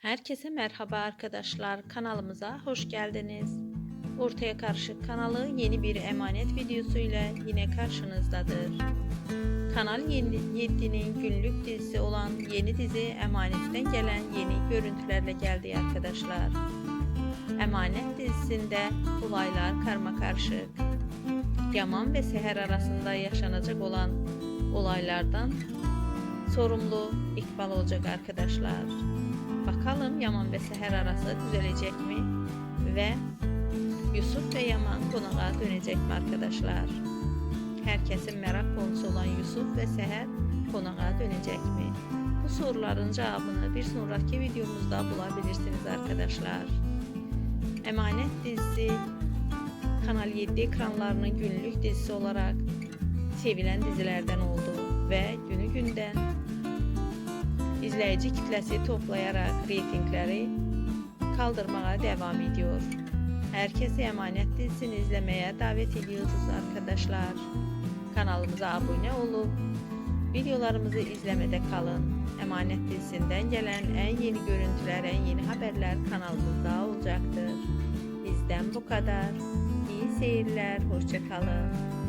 Herkese merhaba arkadaşlar. Kanalımıza hoş geldiniz. Ortaya Karışık kanalı yeni bir emanet videosu ile yine karşınızdadır. Kanal 7'nin günlük dizisi olan yeni dizi Emanet'ten gelen yeni görüntülerle geldi arkadaşlar. Emanet dizisinde olaylar karma karışık. Yaman ve Seher arasında yaşanacak olan olaylardan sorumlu İkbal olacak arkadaşlar. Bakalım Yaman ve Seher arası düzelecek mi? Ve Yusuf ve Yaman konağa dönecek mi arkadaşlar? Herkesin merak konusu olan Yusuf ve Seher konağa dönecek mi? Bu soruların cevabını bir sonraki videomuzda bulabilirsiniz arkadaşlar. Emanet dizisi Kanal 7 ekranlarının günlük dizisi olarak sevilen dizilerden oldu ve günü günden izleyici kitlesi toplayarak reytingleri kaldırmaya devam ediyor. Herkese emanet dizisini izlemeye davet ediyoruz arkadaşlar. Kanalımıza abone olup videolarımızı izlemede kalın. Emanet dizisinden gelen en yeni görüntüler, en yeni haberler kanalımızda olacaktır. Bizden bu kadar. İyi seyirler, hoşçakalın.